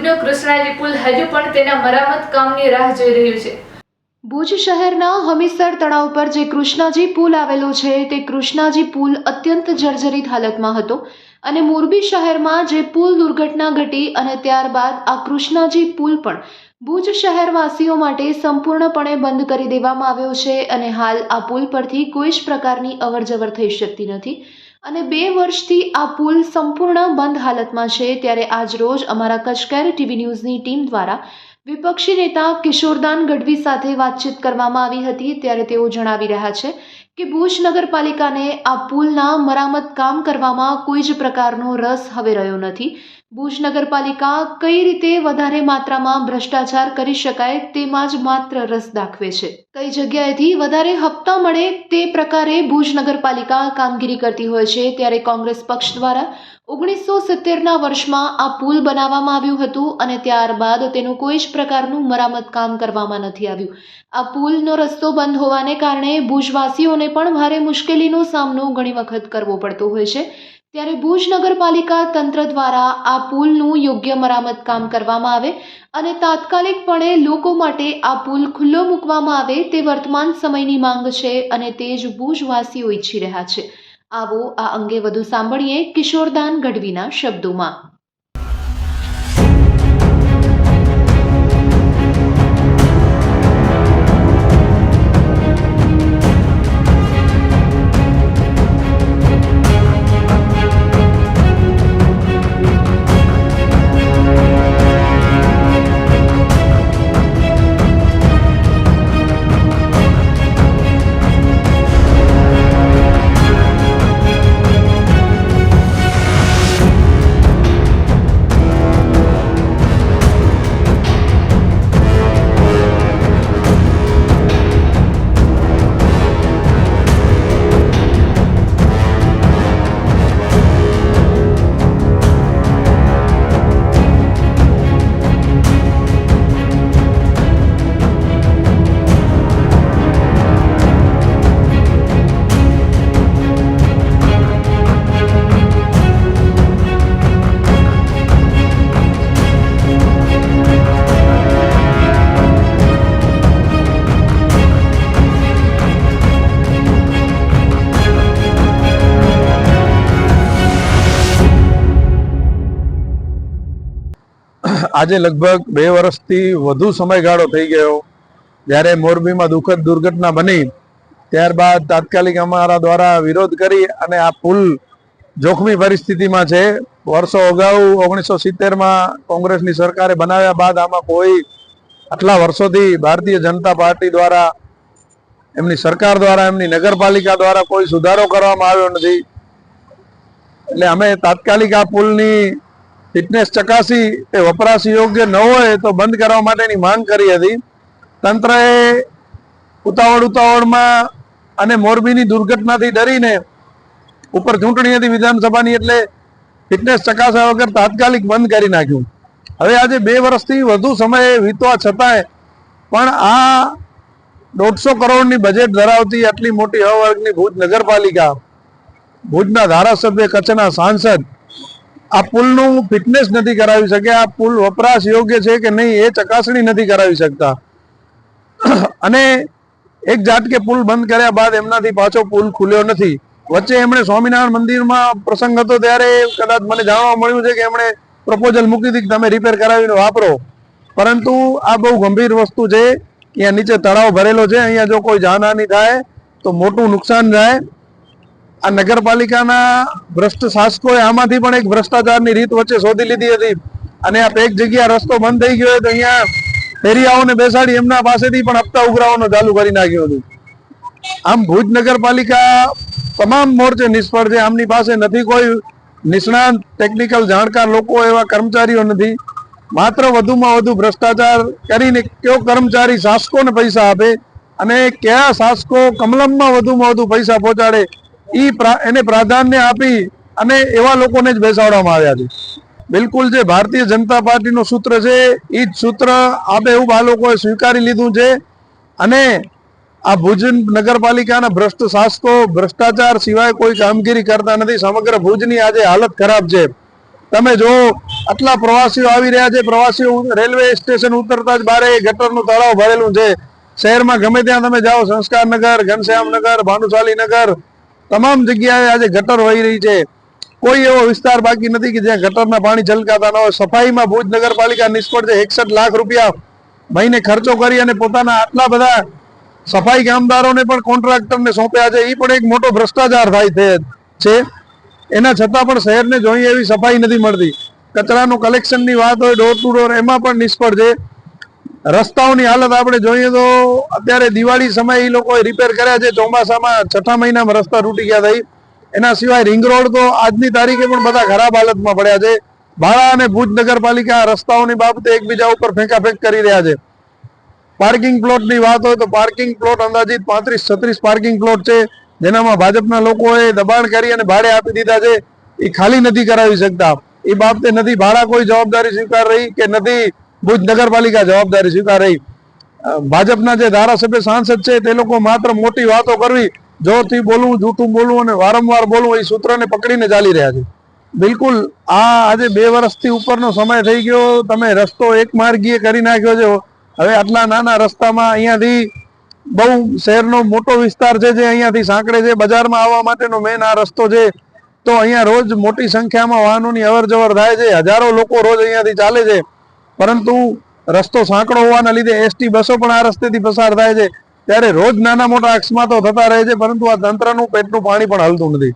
ભુજનો કૃષ્ણાજી પુલ હજુ પણ તેના મરામત કામની રાહ જોઈ રહ્યું છે. ભુજ શહેરના હમીસર તળાવ પર જે કૃષ્ણાજી પુલ આવેલો છે, તે કૃષ્ણાજી પુલ અત્યંત જર્જરિત હાલતમાં હતો અને મોરબી શહેરમાં જે પુલ દુર્ઘટના ઘટી અને ત્યારબાદ આ કૃષ્ણાજી પુલ પણ ભુજ શહેરવાસીઓ માટે સંપૂર્ણપણે બંધ કરી દેવામાં આવ્યો છે અને હાલ આ પુલ પરથી કોઈ જ પ્રકારની અવરજવર થઈ શકતી નથી. અને બે વર્ષથી આ પુલ સંપૂર્ણ બંધ હાલતમાં છે, ત્યારે આજ રોજ અમારા કચકેર ટીવી ન્યૂઝની ટીમ દ્વારા વિપક્ષી નેતા કિશોરદાન ગઢવી સાથે વાતચીત કરવામાં આવી હતી, ત્યારે તેઓ જણાવી રહ્યા છે કે ભુજ નગરપાલિકાને આ પુલના મરામત કામ કરવામાં કોઈ જ પ્રકારનો રસ હવે રહ્યો નથી. ભુજ નગરપાલિકા કઈ રીતે વધારે માત્રામાં ભ્રષ્ટાચાર કરી શકાય તેમાં જ માત્ર રસ દાખવે છે. કઈ જગ્યાએથી વધારે હપ્તા મળે તે પ્રકારે ભુજ નગરપાલિકા કામગીરી કરતી હોય છે ત્યારે કોંગ્રેસ પક્ષ દ્વારા ઓગણીસો સિત્તેરના વર્ષમાં આ પુલ બનાવવામાં આવ્યું હતું અને ત્યારબાદ તેનું કોઈ જ પ્રકારનું મરામત કામ કરવામાં નથી આવ્યું. આ પુલનો રસ્તો બંધ હોવાને કારણે ભુજવાસીઓને પણ ભારે મુશ્કેલીનો સામનો ઘણી વખત કરવો પડતો હોય છે. ત્યારે ભુજ નગરપાલિકા તંત્ર દ્વારા આ પુલનું યોગ્ય મરામત કામ કરવામાં આવે અને તાત્કાલિકપણે લોકો માટે આ પુલ ખુલ્લો મૂકવામાં આવે તે વર્તમાન સમયની માંગ છે અને તે જ ભુજવાસીઓ ઈચ્છી રહ્યા છે. આવો આ અંગે વધુ સાંભળીએ કિશોરદાન ગઢવીના શબ્દોમાં. આજે લગભગ બે વર્ષથી વધુ સમયગાળો થઈ ગયો. જ્યારે મોરબીમાં દુઃખદ દુર્ઘટના બની, ત્યારબાદ તાત્કાલિક અમારા દ્વારા વિરોધ કરી અને આ પુલ જોખમી પરિસ્થિતિમાં છે. વર્ષો અગાઉ ઓગણીસો સિત્તેરમાં કોંગ્રેસની સરકારે બનાવ્યા બાદ આમાં કોઈ આટલા વર્ષોથી ભારતીય જનતા પાર્ટી દ્વારા, એમની સરકાર દ્વારા, એમની નગરપાલિકા દ્વારા કોઈ સુધારો કરવામાં આવ્યો નથી. એટલે અમે તાત્કાલિક આ પુલની ફિટનેસ ચકાસી એ વપરાશ યોગ્ય ન હોય તો બંધ કરવા માટેની માંગ કરી હતી. તંત્રએ ઉતાવળ ઉતાવળમાં અને મોરબીની દુર્ઘટનાથી ડરીને ઉપર ચૂંટણી હતી વિધાનસભાની એટલે ફિટનેસ ચકાસ્યા વગર તાત્કાલિક બંધ કરી નાખ્યું. હવે આજે બે વર્ષથી વધુ સમય વીતવા છતાંય પણ આ દોઢસો કરોડની બજેટ ધરાવતી આટલી મોટી અવર્ગની ભુજ નગરપાલિકા, ભુજના ધારાસભ્ય, કચ્છના સાંસદ આ પુલનું ફિટનેસ નથી કરાવી શકે. આ પુલ વપરાશ યોગ્ય છે કે નહીં એ ચકાસણી નથી કરાવી શકતા. અને એક ઝાટકે પુલ બંધ કર્યા બાદ એમનાથી પાછો પુલ ખુલ્યો નથી. વચ્ચે એમણે સ્વામિનારાયણ મંદિરમાં પ્રસંગ હતો ત્યારે કદાચ મને જાણવા મળ્યું છે કે એમણે પ્રપોઝલ મૂકી કે તમે રિપેર કરાવીને વાપરો. પરંતુ આ બહુ ગંભીર વસ્તુ છે. અહીંયા નીચે તળાવ ભરેલો છે. અહીંયા જો કોઈ જાનહાની થાય તો મોટું નુકસાન થાય આ નગરપાલિકાના ભ્રષ્ટ શાસકોએ આમાંથી પણ એક ભ્રષ્ટાચારની રીત વચ્ચે શોધી લીધી હતી. અને આ એક જગ્યા રસ્તો બંધ થઈ ગયો તો અહીંયા ફેરિયાઓને બેસાડી એમના પાસેથી પણ હપ્તા ઉઘરાવાનું ચાલુ કરી નાખ્યું હતું. આમ ભુજ નગરપાલિકા તમામ મોરચે નિષ્ફળ છે, આમની પાસે નથી કોઈ નિષ્ણાંત ટેકનિકલ જાણકાર લોકો એવા કર્મચારીઓ નથી. માત્ર વધુમાં વધુ ભ્રષ્ટાચાર કરીને કયો કર્મચારી શાસકોને પૈસા આપે અને કયા શાસકો કમલમમાં વધુમાં વધુ પૈસા પહોંચાડે પ્રા- એને પ્રાધાન્ય આપી અને એવા લોકોને જ બેસાડવામાં આવ્યા છે. બિલકુલ જે ભારતીય જનતા પાર્ટીનું સૂત્ર છે એ જ સૂત્ર આબેહૂબ આ લોકોએ સ્વીકારી લીધું છે. અને આ ભુજ નગરપાલિકાના ભ્રષ્ટ શાસકો, ભ્રષ્ટાચાર સિવાય કોઈ કામગીરી કરતા નથી. સમગ્ર ભુજની આજે હાલત ખરાબ છે. તમે જો આટલા પ્રવાસીઓ આવી રહ્યા છે. પ્રવાસીઓ રેલવે સ્ટેશન ઉતરતા જ બારે ગટરનું તળાવ ભરેલું છે. શહેરમાં ગમે ત્યાં તમે જાઓ, સંસ્કારનગર, ઘનશ્યામનગર, ભાનુશાલીનગર તમામ જગ્યાએ આજે ગટર વહી રહી છે. કોઈ એવો વિસ્તાર બાકી નથી કે જ્યાં ગટરના પાણી છલકાતા ન હોય. સફાઈમાં ભુજ નગરપાલિકા નિષ્ફળ છે. એકસઠ લાખ રૂપિયા મહિને ખર્ચો કરી અને પોતાના આટલા બધા સફાઈ કામદારોને પણ કોન્ટ્રાક્ટરને સોંપ્યા છે. એ પણ એક મોટો ભ્રષ્ટાચાર થાય છે. એના છતાં પણ શહેરને જોઈએ એવી સફાઈ નથી મળતી. કચરાનું કલેક્શનની વાત હોય, ડોર ટુ ડોર, એમાં પણ નિષ્ફળ છે. રસ્તાઓની હાલત આપણે જોઈએ તો અત્યારે દિવાળી સમયે એ લોકોએ રિપેર કર્યા છે. ચોમાસામાં છઠ્ઠા મહિનામાં રસ્તા તૂટી ગયા થઈ. એના સિવાય રિંગ રોડ તો આજની તારીખે પણ બધા ખરાબ હાલતમાં પડ્યા છે. ભાડા અને ભુજ નગરપાલિકા રસ્તાઓની બાબતે એકબીજા ઉપર ફેંકાફેંક કરી રહ્યા છે. પાર્કિંગ પ્લોટની વાત હોય તો પાર્કિંગ પ્લોટ અંદાજિત પાંત્રીસ છત્રીસ પાર્કિંગ પ્લોટ છે. જેનામાં ભાજપના લોકોએ દબાણ કરી અને ભાડે આપી દીધા છે. એ ખાલી નથી કરાવી શકતા. એ બાબતે નથી ભાડા કોઈ જવાબદારી સ્વીકાર રહી કે નથી ભુજ નગરપાલિકા જવાબદારી સ્વીકાર. ભાજપના જે ધારાસભ્ય સાંસદ છે, તે લોકો માત્ર મોટી વાતો કરવી, જોરથી બોલવું, જૂઠું બોલવું અને વારંવાર બોલવું, એ સૂત્રને પકડીને ચાલી રહ્યા છે. બિલકુલ, આ આજે બે વર્ષથી ઉપરનો સમય થઈ ગયો, તમે રસ્તો એક માર્ગીય કરી નાખ્યો છે. હવે આટલા નાના રસ્તામાં અહીંયાથી બહુ શહેરનો મોટો વિસ્તાર છે, જે અહીંયાથી સાંકળે છે, બજારમાં આવવા માટેનો મેન આ રસ્તો છે. તો અહીંયા રોજ મોટી સંખ્યામાં વાહનોની અવર થાય છે, હજારો લોકો રોજ અહીંયાથી ચાલે છે. પરંતુ રસ્તો સાંકડો હોવાના લીધે એસટી બસો પણ આ રસ્તેથી પસાર થાય છે. ત્યારે રોજ નાના મોટા અકસ્માતો થતા રહે છે, પરંતુ આ તંત્રનું પેટનું પાણી પણ હલતું નથી.